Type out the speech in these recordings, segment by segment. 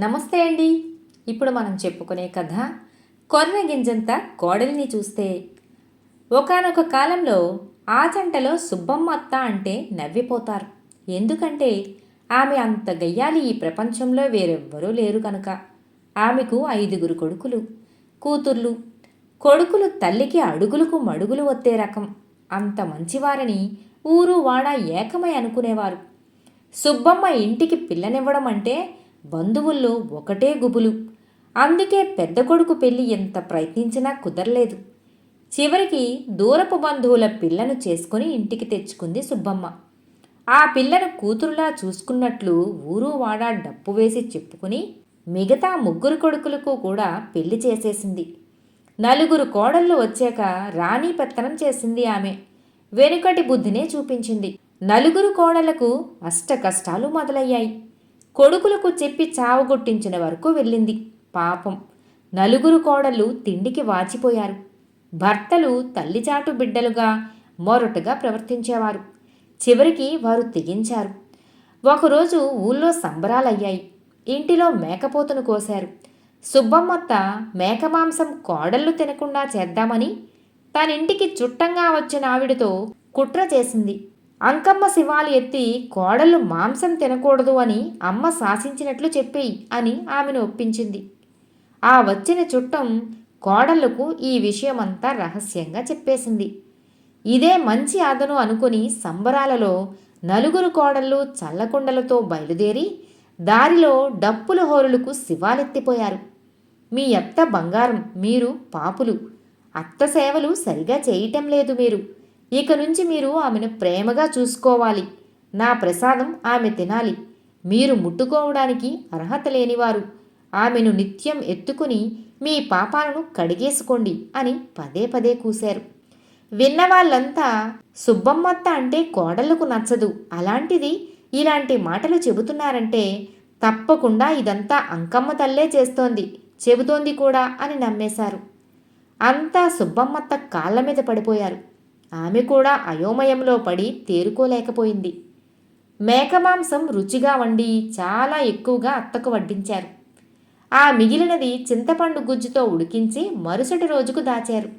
నమస్తే అండి. ఇప్పుడు మనం చెప్పుకునే కథ కొర్ర గింజంత కోడలిని చూస్తే. ఒకానొక కాలంలో ఆ జంటలో సుబ్బమ్మ అత్త అంటే నవ్విపోతారు. ఎందుకంటే ఆమె అంత గయ్యాలి ఈ ప్రపంచంలో వేరెవ్వరూ లేరు కనుక ఆమెకు ఐదుగురు కొడుకులు కూతుర్లు. కొడుకులు తల్లికి అడుగులకు మడుగులు వత్తే రకం. అంత మంచివారని ఊరు వాడ ఏకమై అనుకునేవారు. సుబ్బమ్మ ఇంటికి పిల్లనివ్వడం అంటే బంధువుల్లో ఒకటే గుబులు. అందుకే పెద్ద కొడుకు పెళ్ళి ఎంత ప్రయత్నించినా కుదరలేదు. చివరికి దూరపు బంధువుల పిల్లను చేసుకుని ఇంటికి తెచ్చుకుంది సుబ్బమ్మ. ఆ పిల్లను కూతురులా చూసుకున్నట్లు ఊరు వాడా డప్పు వేసి చెప్పుకుని మిగతా ముగ్గురు కొడుకులకు కూడా పెళ్ళి చేసేసింది. నలుగురు కోడళ్ళు వచ్చాక రాణి పెత్తనం చేసింది ఆమె. వెనుకటి బుద్ధినే చూపించింది. నలుగురు కోడలకు అష్ట కష్టాలు మొదలయ్యాయి. కొడుకులకు చెప్పి చావగొట్టించిన వరకు వెళ్ళింది. పాపం. నలుగురు కోడళ్ళు తిండికి వాచిపోయారు. భర్తలు తల్లిచాటు బిడ్డలుగా మొరటుగా ప్రవర్తించేవారు. చివరికి వారు తెగించారు. ఒకరోజు ఊళ్ళో సంబరాలయ్యాయి. ఇంటిలో మేకపోతును కోశారు. సుబ్బమ్మత్త మేకమాంసం కోడళ్ళు తినకుండా చేద్దామని తనింటికి చుట్టంగా వచ్చిన ఆవిడతో కుట్ర చేసింది. అంకమ్మ శివాలు ఎత్తి కోడళ్ళు మాంసం తినకూడదు అని అమ్మ శాసించినట్లు చెప్పేయి అని ఆమెను ఒప్పించింది. ఆ వచ్చిన చుట్టం కోడళ్ళకు ఈ విషయమంతా రహస్యంగా చెప్పేసింది. ఇదే మంచి ఆదను అనుకుని సంబరాలలో నలుగురు కోడళ్ళు చల్లకుండలతో బయలుదేరి దారిలో డప్పుల హోరులకు శివాలెత్తిపోయారు. మీ అత్త బంగారం మీరు పాపులు. అత్త సేవలు సరిగా చేయటం లేదు మీరు. ఇక నుంచి మీరు ఆమెను ప్రేమగా చూసుకోవాలి. నా ప్రసాదం ఆమె తినాలి. మీరు ముట్టుకోవడానికి అర్హత లేనివారు. ఆమెను నిత్యం ఎత్తుకుని మీ పాపాలను కడిగేసుకోండి అని పదే పదే కూశారు. విన్న వాళ్ళంతా సుబ్బమ్మత్త అంటే కోడళ్ళకు నచ్చదు. అలాంటిది ఇలాంటి మాటలు చెబుతున్నారంటే తప్పకుండా ఇదంతా అంకమ్మ తల్లే చేస్తోంది. చెబుతోంది కూడా అని నమ్మేశారు. అంతా సుబ్బమ్మత్త కాళ్ళ మీద పడిపోయారు. ఆమె కూడా అయోమయంలో పడి తేరుకోలేకపోయింది. మేకమాంసం రుచిగా వండి చాలా ఎక్కువగా అత్తకు వడ్డించారు. ఆ మిగిలినది చింతపండు గుజ్జుతో ఉడికించి మరుసటి రోజుకు దాచారు.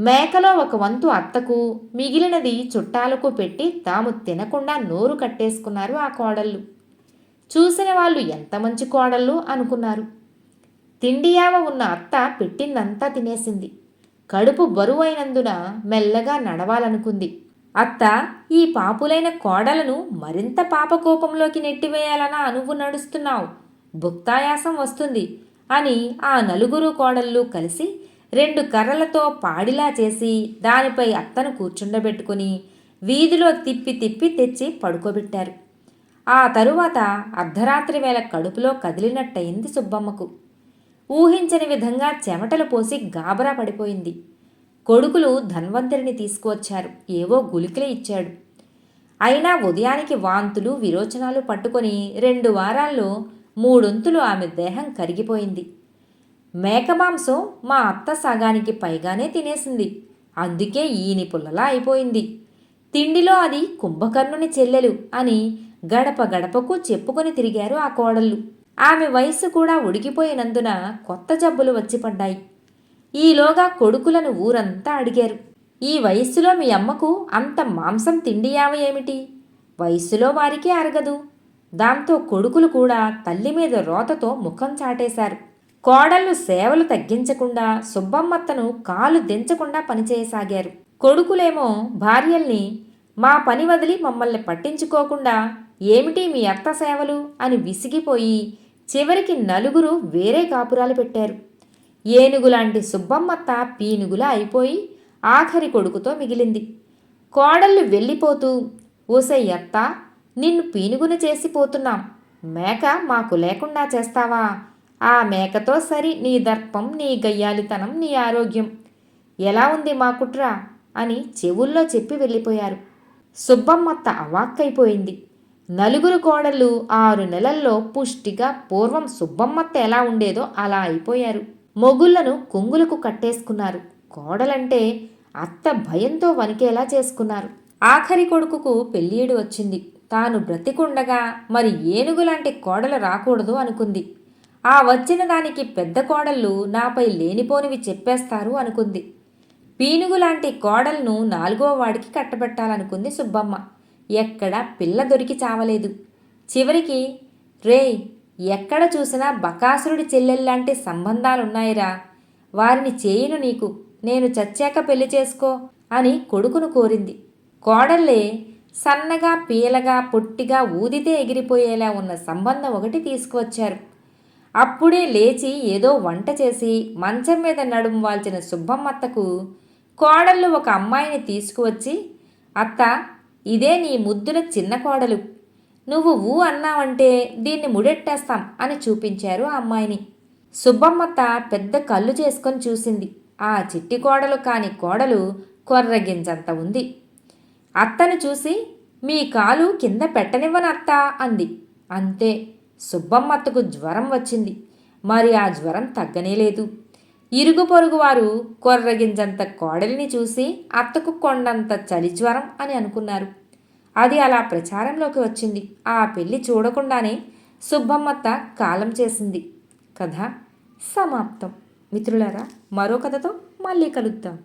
మేకలో ఒక వంతు అత్తకు మిగిలినది చుట్టాలకు పెట్టి తాము తినకుండా నోరు కట్టేసుకున్నారు ఆ కోడళ్ళు. చూసిన వాళ్ళు ఎంత మంచి కోడళ్ళు అనుకున్నారు. తిండియావ ఉన్న అత్త పెట్టిందంతా తినేసింది. కడుపు బరువైనందున మెల్లగా నడవాలనుకుంది. అత్త ఈ పాపులైన కోడలను మరింత పాపకోపంలోకి నెట్టివేయాలనా అనువు నడుస్తున్నావు? భుక్తాయాసం వస్తుంది అని ఆ నలుగురు కోడళ్ళు కలిసి రెండు కర్రలతో పాడిలా చేసి దానిపై అత్తను కూర్చుండబెట్టుకుని వీధిలో తిప్పి తిప్పి తెచ్చి పడుకోబెట్టారు. ఆ తరువాత అర్ధరాత్రి వేళ కడుపులో కదిలినట్టయింది సుబ్బమ్మకు. ఊహించని విధంగా చెమటలు పోసి గాబరా పడిపోయింది. కొడుకులు ధన్వంతరిని తీసుకువచ్చారు. ఏవో గులికలే ఇచ్చాడు. అయినా ఉదయానికి వాంతులు విరోచనాలు పట్టుకొని రెండు వారాల్లో మూడొంతులు ఆమె దేహం కరిగిపోయింది. మేకమాంసం మా అత్త సగానికి పైగానే తినేసింది. అందుకే ఈని పుల్లలా అయిపోయింది. తిండిలో అది కుంభకర్ణుని చెల్లెలు అని గడప గడపకు చెప్పుకొని తిరిగారు ఆ కోడళ్ళు. ఆమె వయస్సు కూడా ఉడికిపోయినందున కొత్త జబ్బులు వచ్చి పడ్డాయి. ఈలోగా కొడుకులను ఊరంతా అడిగారు. ఈ వయస్సులో మీ అమ్మకు అంత మాంసం తిండియావ ఏమిటి? వయస్సులో వారికే అరగదు. దాంతో కొడుకులు కూడా తల్లి మీద రోతతో ముఖం చాటేశారు. కోడళ్ళు సేవలు తగ్గించకుండా సుబ్బమ్మత్తను కాలు దించకుండా పనిచేయసాగారు కొడుకులేమో భార్యల్ని మా పని వదిలి మమ్మల్ని పట్టించుకోకుండా ఏమిటి మీ అత్త సేవలు అని విసిగిపోయి చివరికి నలుగురు వేరే కాపురాలు పెట్టారు. ఏనుగులాంటి సుబ్బమ్మత్త పీనుగులా అయిపోయి ఆఖరి కొడుకుతో మిగిలింది. కోడళ్ళు వెళ్ళిపోతూ ఊసయ్యత్త నిన్ను పీనుగున చేసిపోతున్నాం మేక మాకు లేకుండా చేస్తావా? ఆ మేకతో సరి నీ దర్పం నీ గయ్యాలితనం నీ ఆరోగ్యం. ఎలా ఉంది మా కుట్ర? అని చెవుల్లో చెప్పి వెళ్ళిపోయారు. సుబ్బమ్మత్త అవాక్కైపోయింది. నలుగురు కోడళ్ళు ఆరు నెలల్లో పుష్టిగా పూర్వం సుబ్బమ్మత్త ఎలా ఉండేదో అలా అయిపోయారు. మొగుళ్ళను కొంగులకు కట్టేసుకున్నారు. కోడలంటే అత్త భయంతో వణికేలా చేసుకున్నారు. ఆఖరి కొడుకుకు పెళ్ళీడు వచ్చింది. తాను బ్రతికుండగా మరి ఏనుగులాంటి కోడలు రాకూడదు అనుకుంది. ఆ వచ్చిన దానికి పెద్ద కోడళ్ళు నాపై లేనిపోనివి చెప్పేస్తారు అనుకుంది. పీనుగులాంటి కోడలను నాలుగో వాడికి కట్టబెట్టాలనుకుంది సుబ్బమ్మ. ఎక్కడ పిల్ల దొరికి చావలేదు. చివరికి రేయ్ ఎక్కడ చూసినా బకాసురుడి చెల్లెల్లాంటి సంబంధాలున్నాయిరా. వారిని చేయును నీకు. నేను చచ్చాక పెళ్ళి చేసుకో అని కొడుకును కోరింది. కోడళ్ళే సన్నగా పీలగా పొట్టిగా ఊదితే ఎగిరిపోయేలా ఉన్న సంబంధం ఒకటి తీసుకువచ్చారు. అప్పుడే లేచి ఏదో వంట చేసి మంచం మీద నడుం వాల్చిన సుబ్బమ్మత్తకు కోడళ్ళు ఒక అమ్మాయిని తీసుకువచ్చి అత్త ఇదే నీ ముద్దుల చిన్న కోడలు. నువ్వు ఊ అన్నావంటే దీన్ని ముడెట్టేస్తాం అని చూపించారు ఆ అమ్మాయిని. సుబ్బమ్మత్త పెద్ద కళ్ళు చేసుకొని చూసింది. ఆ చిట్టి కోడలు కాని కోడలు కొర్రగింజంత ఉంది. అత్తను చూసి మీ కాలు కింద పెట్టనివ్వను అత్త అంది. అంతే సుబ్బమ్మత్తకు జ్వరం వచ్చింది. మరి ఆ జ్వరం తగ్గనే లేదు. ఇరుగు పొరుగు వారు కొర్రగింజంత కోడలిని చూసి అత్తకు కొండంత చలి జ్వరం అని అనుకున్నారు. అది అలా ప్రచారంలోకి వచ్చింది. ఆ పెళ్ళి చూడకుండానే సుబ్బమ్మత్త కాలం చేసింది. కథ సమాప్తం. మిత్రులారా మరో కథతో మళ్ళీ కలుద్దాం.